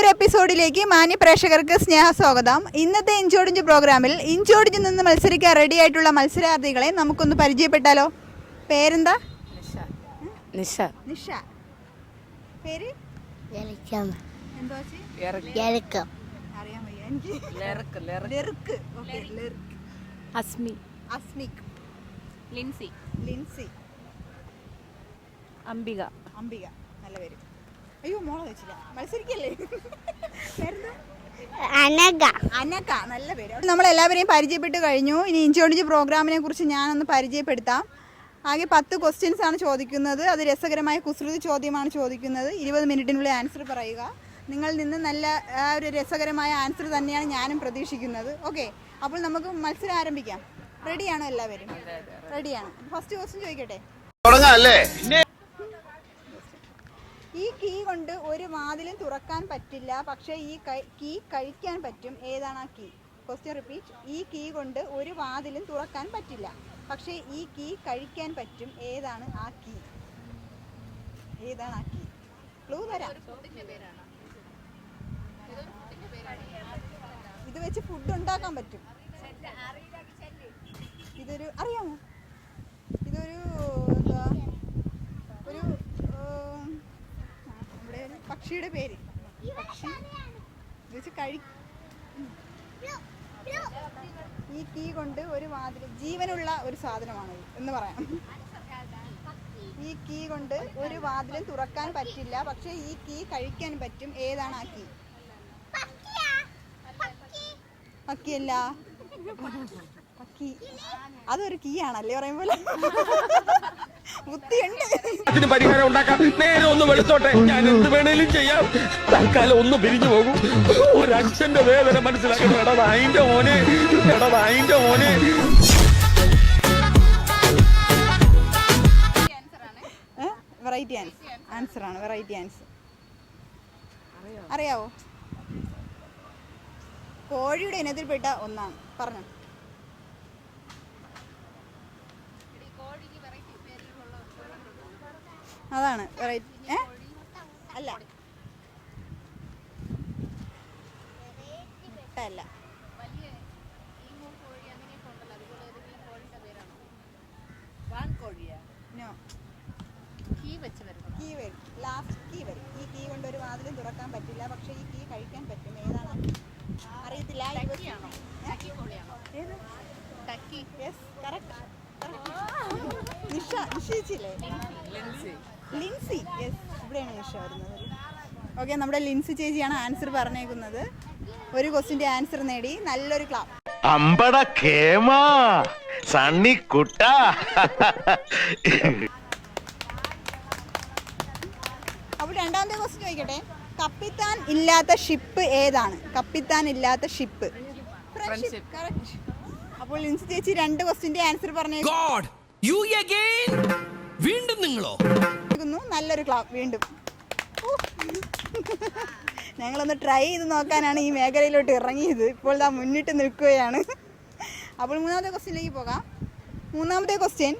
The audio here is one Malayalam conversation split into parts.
പുതിയൊരു എപ്പിസോഡിലേക്ക് മാന്യ പ്രേക്ഷകർക്ക് സ്നേഹസ്വാഗതം. ഇന്നത്തെ ഇഞ്ചോടിഞ്ച് പ്രോഗ്രാമിൽ ഇഞ്ചോടിഞ്ച് നിന്ന് മത്സരിക്കാൻ റെഡി ആയിട്ടുള്ള മത്സരാർത്ഥികളെ നമുക്കൊന്ന് പരിചയപ്പെട്ടാലോ? പേരെന്താ? നിഷ. നിഷ. പേര്? അസ്മി. അസ്മിക്. ലിൻസി. ലിൻസി. അംബിക. അംബിക. നല്ല പേര്. അയ്യോ മോളെ വെച്ചില്ല മത്സരിക്കല്ലേ? അനക അനക നല്ല പേര്. നമ്മൾ എല്ലാവരെയും പരിചയപ്പെട്ട് കഴിഞ്ഞു. ഇനി ഇഞ്ചോടിഞ്ച് പ്രോഗ്രാമിനെ കുറിച്ച് ഞാനൊന്ന് പരിചയപ്പെടുത്താം. ആകെ പത്ത് ക്വസ്റ്റ്യൻസ് ആണ് ചോദിക്കുന്നത്. അത് രസകരമായ കുസൃതി ചോദ്യമാണ് ചോദിക്കുന്നത്. ഇരുപത് മിനിറ്റിനുള്ളിൽ ആൻസർ പറയുക. നിങ്ങൾ നിന്ന് നല്ല ആ ഒരു രസകരമായ ആൻസർ തന്നെയാണ് ഞാനും പ്രതീക്ഷിക്കുന്നത്. ഓക്കെ അപ്പോൾ നമുക്ക് മത്സരം ആരംഭിക്കാം. റെഡിയാണോ എല്ലാവരും? റെഡിയാണ് ഫസ്റ്റ് ക്വസ്റ്റ്യൻ ചോദിക്കട്ടെ? തുടങ്ങാല്ലേ ഈ കീ കൊണ്ട് ഒരു വാതിലും തുറക്കാൻ പറ്റില്ല. പക്ഷേ ഈ കീ കഴിക്കാൻ പറ്റും. ഏതാണ് ആ കീ? ക്വസ്റ്റ്യൻ റിപ്പീറ്റ് ഈ കീ കൊണ്ട് ഒരു വാതിലും തുറക്കാൻ പറ്റില്ല. പക്ഷേ ഈ കീ കഴിക്കാൻ പറ്റും. ഏതാണ് ആ കീ? ഏതാണ് ആ കീ? ക്ലൂ തരാം. ഇത് വെച്ച് ഫുഡ് ഉണ്ടാക്കാൻ പറ്റും. ഇതൊരു അറിയാമോ? ഇതൊരു എന്താ ഒരു ഉം, ആ, നമ്മുടെ ഒരു പക്ഷിയുടെ പേര്. വെച്ച് കഴി ഈ കീ കൊണ്ട് ഒരു വാതിൽ ജീവനുള്ള ഒരു സാധനമാണ് എന്ന് പറയാം. ഈ കീ കൊണ്ട് ഒരു വാതിലും തുറക്കാൻ പറ്റില്ല. പക്ഷെ ഈ കീ കഴിക്കാൻ പറ്റും. ഏതാണ് ആ കീ? പക്കിയല്ല. പക്കി. അതൊരു കീ ആണല്ലേ പറയുമ്പോലെ പോലെ ബുദ്ധിയുണ്ട്. ഇതിന് പരിഹാരം ഉണ്ടാക്കാം. നേരെ ഒന്ന് വെളുത്തോട്ടെ. ഞാൻ എന്ത് വേണേലും ചെയ്യാം. തൽക്കാലം ഒന്ന് പിരിഞ്ഞു പോകും. ഒരു അച്ഛന്റെ വേദന മനസ്സിലാക്കണം എടാ മോനെ. എടാ മോനെ. വെറൈറ്റി ആൻസർ ആണ്. വെറൈറ്റി ആൻസർ അറിയാവോ? കോഴിയുടെ ഇനത്തിൽപ്പെട്ട ഒന്നാണ്. പറഞ്ഞു. അതാണ്. വെറൈറ്റി ഏ? അല്ല. കീ വരും ലാസ്റ്റ് കീ വരും. ഈ കീ കൊണ്ട് ഒരു വാതിലും തുറക്കാൻ പറ്റില്ല. പക്ഷേ ഈ കീ കഴിക്കാൻ പറ്റും. ഏതാണ്? അറിയത്തില്ല. നിഷ ലിൻസി. യെസ് ഇവിടെയാണ് നിഷ വരുന്നത്. ഓക്കെ നമ്മുടെ ലിൻസി ചേച്ചിയാണ് ആൻസർ പറഞ്ഞേക്കുന്നത്. ഒരു ക്വസ്റ്റിന്റെ ആൻസർ നേടി. നല്ലൊരു ക്ലാപ്പ് അമ്പട കേമാ സണ്ണി കുട്ട. അപ്പോൾ രണ്ടാമത്തെ ക്വസ്റ്റ്യൻ ചോദിക്കട്ടെ? കപ്പിത്താൻ ഇല്ലാത്ത ഷിപ്പ് ഏതാണ്? കപ്പിത്താൻ ഇല്ലാത്ത ഷിപ്പ് അപ്പോൾ ലിൻസി ചേച്ചി രണ്ട് ക്വസ്റ്റിന്റെ ആൻസർ പറഞ്ഞു ഗോഡ് യു അഗൈൻ വീണ്ടും നിങ്ങളോ? നല്ലൊരു ക്ലാപ്പ് വീണ്ടും. ഞങ്ങളൊന്ന് ട്രൈ ചെയ്ത് നോക്കാനാണ് ഈ മേഖലയിലോട്ട് ഇറങ്ങിയത്. ഇപ്പോൾ ദാ മുന്നിട്ട് നിൽക്കുകയാണ്. അപ്പോൾ മൂന്നാമത്തെ ക്വസ്റ്റ്യനിലേക്ക് പോകാം. മൂന്നാമത്തെ ക്വസ്റ്റ്യൻ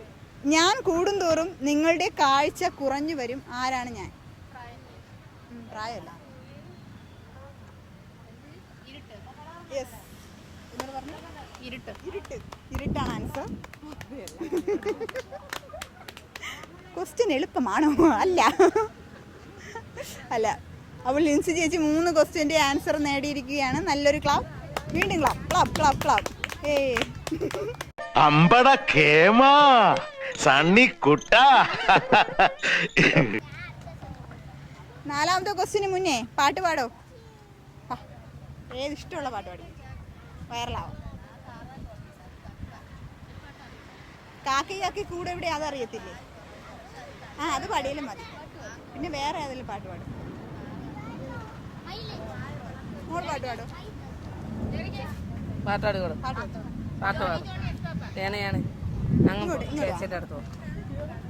ഞാൻ കൂടുന്തോറും നിങ്ങളുടെ കാഴ്ച കുറഞ്ഞു വരും. ആരാണ് ഞാൻ? പ്രായമല്ല. യെസ് ഇരുട്ട്. ഇരുട്ട്. ഇരുട്ടാണ് ആൻസർ. ക്വസ്റ്റ്യൻ എളുപ്പമാണോ? അല്ല. അല്ല. അപ്പോൾ ലിൻസി ചേച്ചി മൂന്ന് ക്വസ്റ്റ്യന്റെ ആൻസർ നേടിയിരിക്കുകയാണ്. നല്ലൊരു ക്ലാബ് വീണ്ടും ക്ലാബ് ക്ലാബ് ക്ലാബ് ക്ലാബ് ഏ. അമ്പട കേമാ സണ്ണി കുട്ട. നാലാമത്തെ ക്വസ്റ്റ്യന് മുന്നേ പാട്ട് പാടോ? ഏത് ഇഷ്ടമുള്ള പാട്ട് പാടി? വൈറലാവും. കാക്കി കാക്കി കൂടെ ഇവിടെ അതറിയത്തില്ലേ? ആ അത് പാടിയാലും മതി പിന്നെ വേറെ ഏതെങ്കിലും പാട്ട് പാടും മോൾ പാട്ട് പാടും പാട്ടാട് പാടും പാട്ട് പാടും തേനയാണ് അങ്ങ് ഇങ്ങോട്ട്, ഇങ്ങോട്ട് വാ. ചേച്ചിയുടെ അടുത്ത് പോ.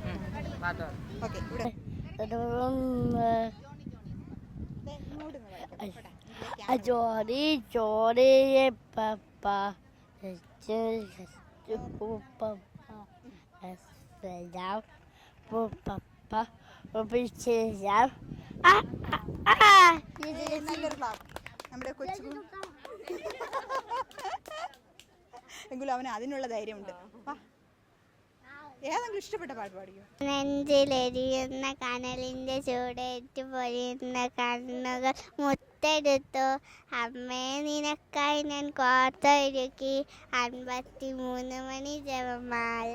ഉം, പാട്ട് പാടും ഓക്കെ ഇവിടെ ദേ, ഇങ്ങോട്ട് നിന്ന് പാടിക്കോ. പോട്ടെ. ജോലി ജോലി പപ്പ പപ്പ ആ, ആ, ആ. നല്ലൊരു ക്ലാപ്പ് നമ്മുടെ കൊച്ചു എങ്കിലും അവന് അതിനുള്ള ധൈര്യമുണ്ട്. ഏതെങ്കിലും ഇഷ്ടപ്പെട്ട പാട്ട് പാടിയോ നെഞ്ചിലെരിയുന്ന കനലിന്റെ ചൂടേറ്റ് പൊരിയുന്ന കണ്ണുകൾ മുത്തെടുത്തു. അമ്മേ നിനക്കായി ഞാൻ കോർത്തൊരുക്കി അൻപത്തി മൂന്ന് മണി ജപമാല.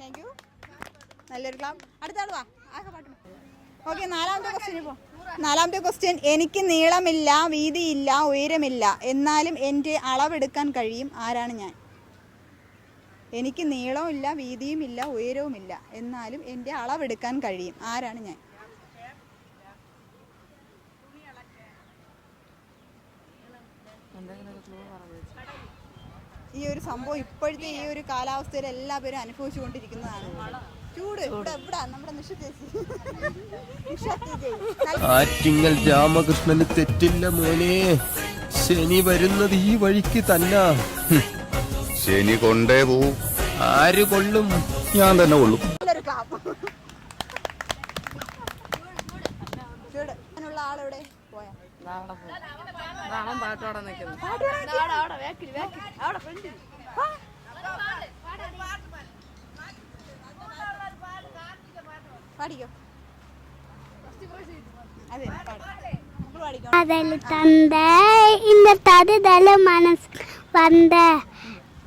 താങ്ക് യു നല്ലൊരു ക്ലാം അടുത്ത ആൾ വാ. ആകെ ഓക്കെ നാലാമത്തെ ക്വസ്റ്റ്യൻ പോ നാലാമത്തെ ക്വസ്റ്റ്യൻ എനിക്ക് നീളമില്ല വീതിയില്ല ഉയരമില്ല. എന്നാലും എന്റെ അളവെടുക്കാൻ കഴിയും. ആരാണ് ഞാൻ? എനിക്ക് നീളമില്ല വീതിയുമില്ല ഉയരവുമില്ല. എന്നാലും എന്റെ അളവെടുക്കാൻ കഴിയും. ആരാണ് ഞാൻ? ഈ ഒരു സംഭവം ഇപ്പോഴത്തെ ഈ ഒരു കാലാവസ്ഥയിൽ എല്ലാവരും അനുഭവിച്ചുകൊണ്ടിരിക്കുന്നതാണ്. ചൂട് ഇവിടെ ഇവിടെ നമ്മുടെ നിഷ ചേച്ചി. ആറ്റിങ്ങൽ രാമകൃഷ്ണന് തെറ്റില്ല മോനെ. ശനി വരുന്നത് ഈ വഴിക്ക് തന്നെ. ശനി കൊണ്ടേ പോ. ആര് കൊള്ളും? ഞാൻ തന്നെ കൊള്ളും. ആളെവിടെ പോയാ. അവിടെ പോകും അതാണ് പാട്ടോടെ നിൽക്കുന്നത് പാടിക്കോ പാടിക്കോ அதில் தந்த இந்த தடுதல் மனசு வந்த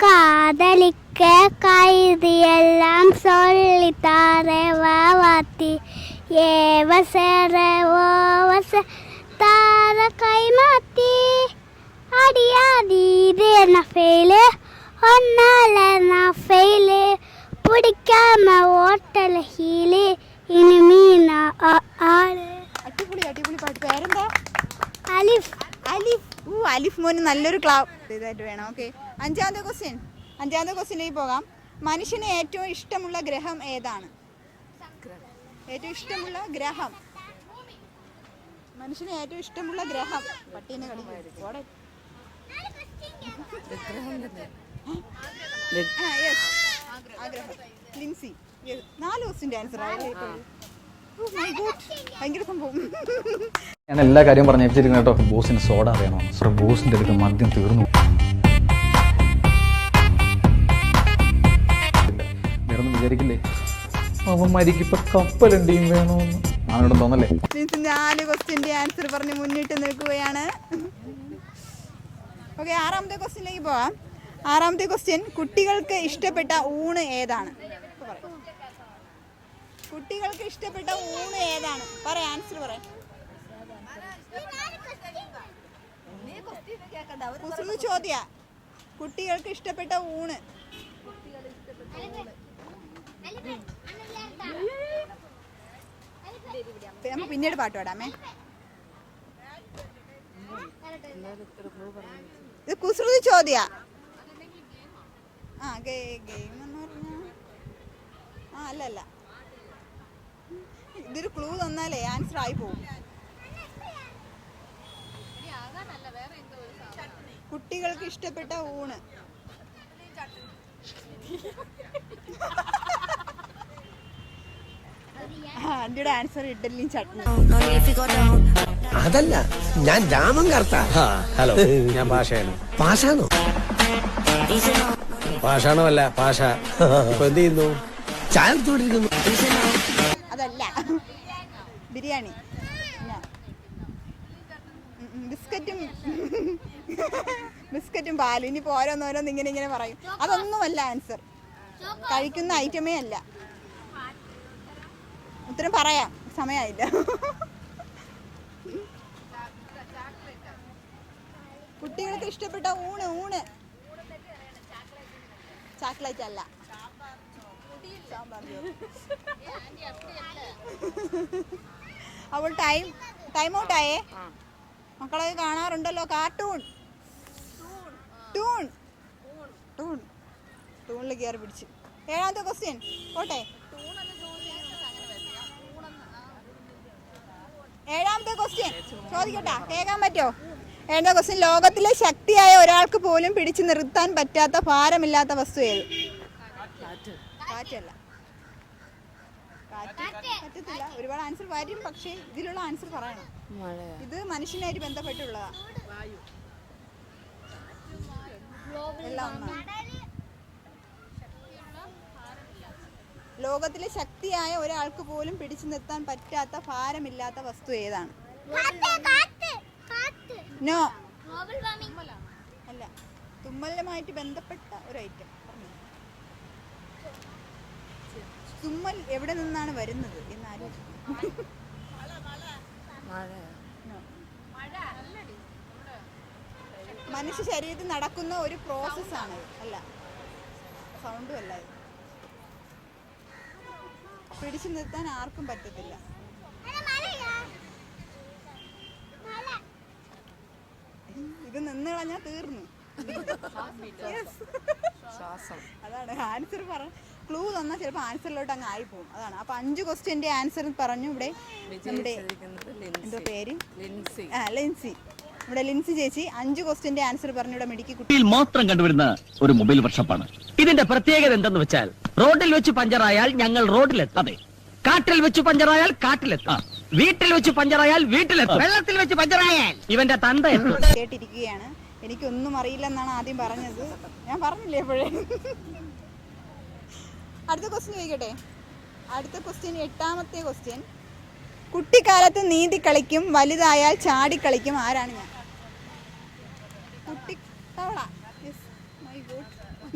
காதலிக்க கைது எல்லாம் சொல்லி தாரவா வாத்தி ஏவ சேர ஓவச தார മോന് നല്ലൊരു ക്ലാ ഇതായിട്ട് വേണം. ഓക്കെ അഞ്ചാമത്തെ ക്വസ്റ്റ്യൻ അഞ്ചാമത്തെ ക്വസ്റ്റ്യനിലേക്ക് പോകാം. മനുഷ്യന് ഏറ്റവും ഇഷ്ടമുള്ള ഗ്രഹം ഏതാണ്? ഏറ്റവും ഇഷ്ടമുള്ള ഗ്രഹം. മനുഷ്യന് ഏറ്റവും ഇഷ്ടമുള്ള ഗ്രഹം. പട്ടീനെ കളിക്കും ലിൻസി. നാല് ക്വസ്റ്റിന്റെ ആൻസർ ആയല്ലേ ഭയങ്കര സംഭവം ഞാൻ എല്ലാ കാര്യവും പറഞ്ഞു വെച്ചിരിക്കുന്നത് കേട്ടോ. ബോസിന് സോഡ അറിയണോ? സർ ബോസിന്റെ അടുത്ത് മദ്യം തീർന്നു. വേറൊന്നും വിചാരിക്കില്ലേ? അവന്മാരിക്ക് ഇപ്പൊ കപ്പലണ്ടിയും വേണോന്ന്. ആണോടെ തോന്നല്ലേ? ലിൻസി നാല് ക്വസ്റ്റിന്റെ ആൻസർ പറഞ്ഞ് മുന്നിട്ട് നിൽക്കുകയാണ്. ഓക്കെ ആറാമത്തെ ക്വസ്റ്റ്യനിലേക്ക് പോവാം. ആറാമത്തെ ക്വസ്റ്റ്യൻ കുട്ടികൾക്ക് ഇഷ്ടപ്പെട്ട ഊണ് ഏതാണ്. കുട്ടികൾക്ക് ഇഷ്ടപ്പെട്ട ഊണ് ഏതാണ്? പറ ആൻസർ പറ ചോദ്യ. കുട്ടികൾക്ക് ഇഷ്ടപ്പെട്ട ഊണ്. നമ്മ പിന്നീട് പാട്ട് പാടാമേ. ഇത് കുസൃതി ചോദ്യ. ആ ഗെയിം എന്ന് ആ അല്ലല്ല അല്ല. ഇതൊരു ക്ലൂ തന്നാലേ ആൻസർ ആയി പോകും കുട്ടികൾക്ക് ഇഷ്ടപ്പെട്ട ഊണ്. ആന്റിയുടെ ആൻസർ ഇഡലിയും ചട്നി അതല്ല ഞാൻ രാമൻ കർത്ത. ഹലോ ഞാൻ പാഷയാണ്. പാഷാണോ പാഷാണോ അല്ല പാഷ. ഇപ്പൊ എന്ത് ചെയ്യുന്നു? ചായ അതല്ല ബിരിയാണി. ബിസ്ക്കറ്റും. ബിസ്ക്കറ്റും പാലും. ഇനിയിപ്പോൾ ഓരോന്നോരോന്ന് ഇങ്ങനെ ഇങ്ങനെ പറയും. അതൊന്നുമല്ല ആൻസർ. കഴിക്കുന്ന ഐറ്റമേ അല്ല. ഉത്തരം പറയാം. സമയമായില്ല കുട്ടികൾക്ക് ഇഷ്ടപ്പെട്ട ഊണ് ഊണ്. ചാക്ലേറ്റ് അല്ല. സാമ്പാർ അപ്പോൾ ടൈം ടൈം ഔട്ട് ആയേ മക്കളെ കാണാറുണ്ടല്ലോ കാർട്ടൂൺ. ടൂൺ. ടൂൺ. ടൂണിൽ കയറി പിടിച്ച്. ഏഴാമത്തെ ക്വസ്റ്റ്യൻ പോട്ടെ. ഏഴാമത്തെ ക്വസ്റ്റ്യൻ ചോദിക്കട്ടെ കേൾക്കാൻ പറ്റോ ഏഴാമത്തെ ക്വസ്റ്റ്യൻ ലോകത്തിലെ ശക്തിയായ ഒരാൾക്ക് പോലും പിടിച്ചു നിർത്താൻ പറ്റാത്ത ഭാരമില്ലാത്ത വസ്തു ഏത് കാറ്റല്ല. കാറ്റ് പറ്റത്തില്ല. ഒരുപാട് ആൻസർ വരും പക്ഷേ ഇതിലുള്ള ആൻസർ പറയണം. മഴയാ. ഇത് മനുഷ്യനായിട്ട് ബന്ധപ്പെട്ടുള്ളതാ. ലോകത്തിലെ ശക്തിയായ ഒരാൾക്ക് പോലും പിടിച്ചു നിർത്താൻ പറ്റാത്ത ഭാരമില്ലാത്ത വസ്തു ഏതാണ്? നോ അല്ല. തുമ്മലുമായിട്ട് ബന്ധപ്പെട്ട ഒരു ഐറ്റം പറഞ്ഞു തുമ്മൽ എവിടെ നിന്നാണ് വരുന്നത് എന്ന് മനുഷ്യ ശരീരത്തിൽ നടക്കുന്ന ഒരു പ്രോസസ്സാണ് അല്ല സൗണ്ടും അല്ല ഇത്. പിടിച്ചു നിർത്താൻ ആർക്കും പറ്റത്തില്ല. ഇത് നിന്ന് കളഞ്ഞാൽ തീർന്നു. ശ്വാസം. അതാണ് ആൻസർ പറ ക്ലൂ തന്നാൽ ചിലപ്പോൾ ആൻസറിലോട്ട് അങ്ങ് ആയിപ്പോവും അതാണ്. അപ്പൊ അഞ്ച് ക്വസ്റ്റ്യന്റെ ആൻസർ പറഞ്ഞു ഇവിടെ നമ്മുടെ എന്തോ പേര്? ലിൻസി. ആ ലിൻസി. ഇവിടെ ലിൻസി ചേച്ചി അഞ്ച് ക്വസ്റ്റ്യന്റെ ആൻസർ പറഞ്ഞു ഇവിടെ മെഡിക്കൽ കുട്ടിയിൽ മാത്രം കണ്ടുവരുന്ന ഒരു മൊബൈൽ വർഷപ്പാണ് ഇതിന്റെ പ്രത്യേകത എന്തെന്ന് വെച്ചാൽ റോഡിൽ വെച്ച് പഞ്ചറായാൽ ഞങ്ങൾ റോഡിലെത്താതെ കാട്ടിൽ വെച്ച് പഞ്ചറായാൽ കാട്ടിലെത്താം. വീട്ടിൽ വെച്ച് പഞ്ചറായാൽ വീട്ടിലെത്തും. വെള്ളത്തിൽ വെച്ച് പഞ്ചറായാൽ ഇവന്റെ തന്ത കേട്ടിരിക്കുകയാണ്. എനിക്കൊന്നും അറിയില്ലെന്നാണ് ആദ്യം പറഞ്ഞത്. ഞാൻ പറഞ്ഞില്ലേ എപ്പോഴേ? അടുത്ത ക്വസ്റ്റ്യൻ ചോദിക്കട്ടെ? അടുത്ത ക്വസ്റ്റ്യൻ എട്ടാമത്തെ ക്വസ്റ്റ്യൻ കുട്ടിക്കാലത്ത് നീന്തി കളിക്കും വലുതായാൽ ചാടി കളിക്കും. ആരാണ് ഞാൻ?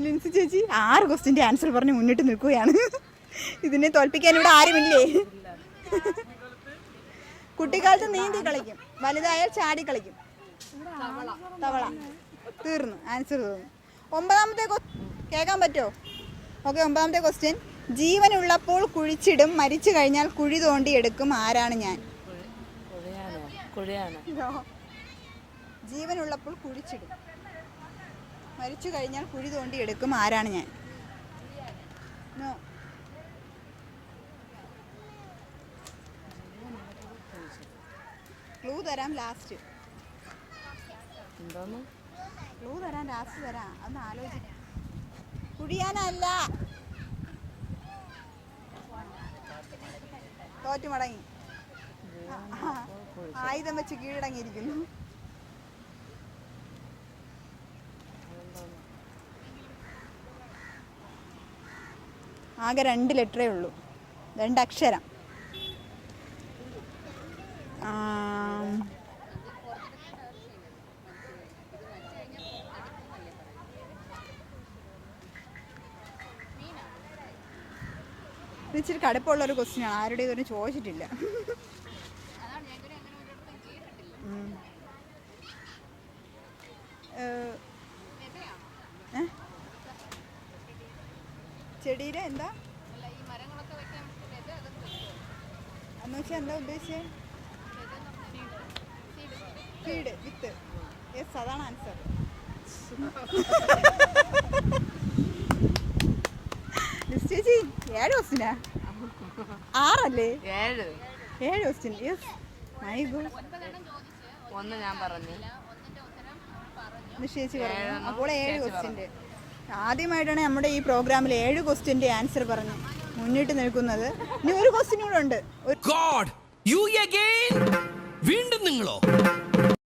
ലിൻസി ചേച്ചി ആറ് ക്വസ്റ്റ്യന്റെ ആൻസർ പറഞ്ഞ് മുന്നിട്ട് നിൽക്കുകയാണ്. ഇതിനെ തോൽപ്പിക്കാൻ ഇവിടെ ആരുമില്ലേ? കുട്ടിക്കാലത്ത് നീന്തി കളിക്കും വലുതായാൽ ചാടി കളിക്കും. തവള. തീർന്നു. ആൻസർ തീർന്നു. ഒമ്പതാമത്തെ കേൾക്കാൻ പറ്റുമോ? ഓക്കെ ഒമ്പതാമത്തെ ക്വസ്റ്റ്യൻ ജീവനുള്ളപ്പോൾ കുഴിച്ചിടും മരിച്ചു കഴിഞ്ഞാൽ കുഴി തോണ്ടി എടുക്കും ആരാണ് ഞാൻ? ജീവൻ ഉള്ളപ്പോൾ ജീവനുള്ളപ്പോൾ കുഴിച്ചിടും. മരിച്ചു കഴിഞ്ഞാൽ കുഴി തോണ്ടി എടുക്കും ആരാണ് ഞാൻ? നോ ക്ലൂ തരാം ലാസ്റ്റ് ക്ലൂ തരാം ലാസ്റ്റ് തരാം. അന്ന് ആലോചിക്കാം. കുഴിയാനല്ല തോറ്റു മടങ്ങി. ആയുധം വെച്ച് കീഴടങ്ങിയിരിക്കുന്നു. ആകെ രണ്ട് ലെറ്ററേ ഉള്ളൂ. രണ്ട് ഇച്ചിരി കടുപ്പമുള്ള ഒരു ക്വസ്റ്റ്യൻ ആണ്. ആരുടെ ഇതൊന്നും ചോദിച്ചിട്ടില്ല? ചെടിയിലെ എന്താ? എന്ന് വെച്ചാൽ എന്താ ഉദ്ദേശിച്ചത് വിത്ത്. യെസ് അതാണ് ആൻസർ ചേച്ചി ഏഴ് ക്വസ്റ്റിനാ ആറല്ലേ? ഏഴ്. ഏഴ് ക്വസ്റ്റ്യൻ യെസ് മൈ ഗുഡ് ഒന്ന് ഞാൻ പറഞ്ഞു. നിശ്ചയിച്ച് പറഞ്ഞു. അപ്പോൾ ഏഴ് ക്വസ്റ്റ്യന്റെ ആദ്യമായിട്ടാണ് നമ്മുടെ ഈ പ്രോഗ്രാമിൽ ഏഴ് ക്വസ്റ്റ്യന്റെ ആൻസർ പറഞ്ഞു മുന്നിട്ട് നിൽക്കുന്നത്. ഇനി ഒരു ക്വസ്റ്റ്യൻ കൂടെ ഉണ്ട്. ഒരു ഗോഡ് യു അഗൈൻ വീണ്ടും നിങ്ങളോ?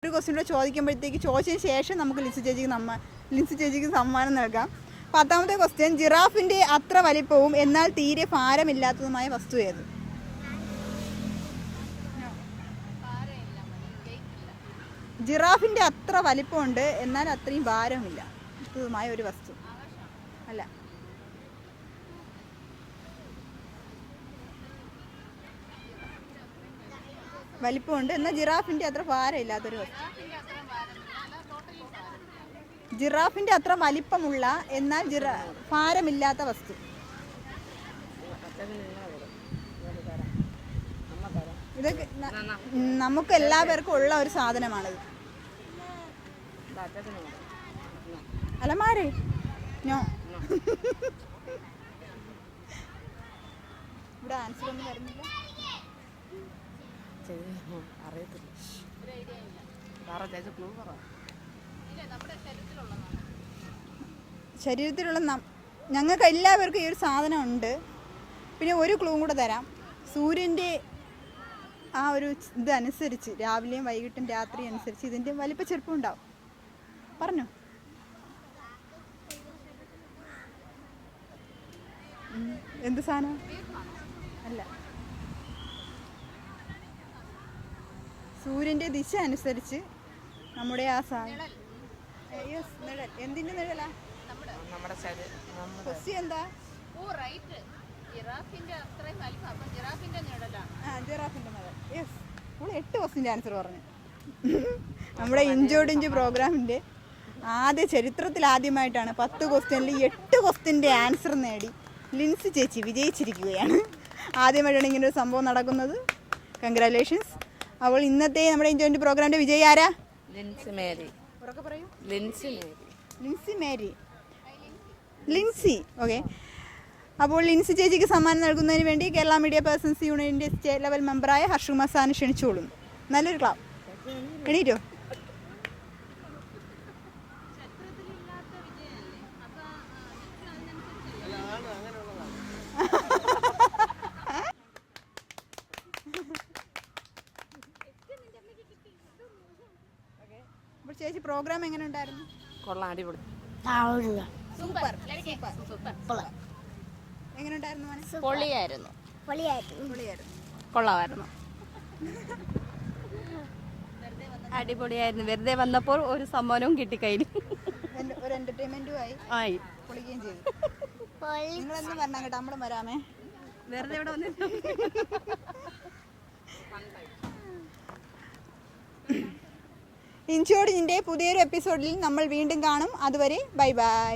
ഒരു ക്വസ്റ്റ്യൻ കൂടെ ചോദിക്കുമ്പോഴത്തേക്ക് ചോദിച്ചതിന് ശേഷം നമുക്ക് ലിൻസി ചേച്ചിക്ക് നമ്മ ലിൻസി ചേച്ചിക്ക് സമ്മാനം നൽകാം. പത്താമത്തെ ക്വസ്റ്റ്യൻ ജിറാഫിന്റെ അത്ര വലിപ്പവും എന്നാൽ തീരെ ഭാരമില്ലാത്തതുമായ വസ്തു ഏത്? ജിറാഫിന്റെ അത്ര വലിപ്പമുണ്ട് എന്നാൽ അത്രയും ഭാരമില്ല. മായ ഒരു വസ്തു. അല്ല. വലിപ്പമുണ്ട് എന്നാൽ ജിറാഫിന്റെ അത്ര ഭാരമില്ലാത്തൊരു വസ്തു. ജിറാഫിന്റെ അത്ര വലിപ്പമുള്ള എന്നാൽ ജിറ ഭാരമില്ലാത്ത വസ്തു. ഇതൊക്കെ നമുക്ക് എല്ലാവർക്കും ഉള്ള ഒരു സാധനമാണിത്. അലമാരെ? ഞോ ഇവിടെ ആൻസർ ഒന്നും വരുന്നില്ല. അറിയത്തില്ല പറ ചേച്ചി ക്ലൂ പറ ശരീരത്തിലുള്ള ഞങ്ങൾക്ക് എല്ലാവർക്കും ഈ ഒരു സാധനം ഉണ്ട് പിന്നെ ഒരു ക്ലൂവും കൂടെ തരാം. സൂര്യന്റെ ആ ഒരു ഇതനുസരിച്ച് രാവിലെയും വൈകിട്ടും രാത്രി അനുസരിച്ച് ഇതിന്റെ വലിപ്പ ചെറുപ്പം ഉണ്ടാവും. പറഞ്ഞു? എന്ത് സാധനം? അല്ല. സൂര്യന്റെ ദിശ അനുസരിച്ച് നമ്മുടെ ആ സാധനം യെസ് നിഴൽ. എന്തിന്റെ നിഴലാ? നമ്മുടെ ശരീരം നമ്മുടെ. ക്വസ്റ്റ്യൻ എന്താ? ആ ജിറാഫിന്റെ നിഴൽ. യെസ് നമ്മൾ എട്ട് ക്വസ്റ്റിന്റെ ആൻസർ പറഞ്ഞു. നമ്മുടെ ഇഞ്ചോട് ഇഞ്ച് പ്രോഗ്രാമിന്റെ ആദ്യ ചരിത്രത്തിൽ ആദ്യമായിട്ടാണ് പത്ത് ക്വസ്റ്റ്യനിൽ എട്ട് ക്വസ്റ്റിന്റെ ആൻസർ നേടി. ലിൻസ് ചേച്ചി വിജയിച്ചിരിക്കുകയാണ്. ആദ്യമായിട്ടാണ് ഇങ്ങനെ ഒരു സംഭവം നടക്കുന്നത്. കൺഗ്രാലേഷൻസ് അപ്പോൾ ഇന്നത്തെ നമ്മുടെ ഇഞ്ചോയിന്റെ പ്രോഗ്രാമിന്റെ വിജയി ആരാ? ലിൻസ് മേരി. പറയൂ. Lincy Mary. Lincy Mary. Lincy okay അപ്പോൾ ലിൻസി ചേച്ചിക്ക് സമ്മാനം നൽകുന്നതിന് വേണ്ടി കേരള മീഡിയ പേഴ്സൺസ് യൂണിയന്റെ സ്റ്റേറ്റ് ലെവൽ മെമ്പറായ ഹർഷു സാറിനെ ക്ഷണിച്ചോളും നല്ലൊരു ക്ലാബ് എണീറ്റോ അപ്പോൾ ചേച്ചി പ്രോഗ്രാം എങ്ങനെ ഉണ്ടായിരുന്നു കൊള്ളാം അടിപൊളി. സൂപ്പർ സൂപ്പർ എങ്ങനെ ഉണ്ടായിരുന്നു പൊളിയായിരുന്നു. പൊളിയായിരുന്നു. പൊളിയായിരുന്നു. കൊള്ളാമായിരുന്നു. അടിപൊളിയായിരുന്നു. വെറുതെ വന്നപ്പോൾ ഒരു സമ്മാനവും കിട്ടി കയ്യിൽ. ഒരു എന്റർടൈൻമെന്റും ആയി. ആയി പൊളിക്കുകയും ചെയ്തു. നിങ്ങൾ എന്ന് പറഞ്ഞാൽ കേട്ടോ നമ്മളും വരാമേ. വെറുതെ ഇവിടെ വന്നിട്ട്. ഇൻഷോർഡിന്റെ പുതിയൊരു എപ്പിസോഡിൽ നമ്മൾ വീണ്ടും കാണും. അതുവരെ ബൈ ബൈ.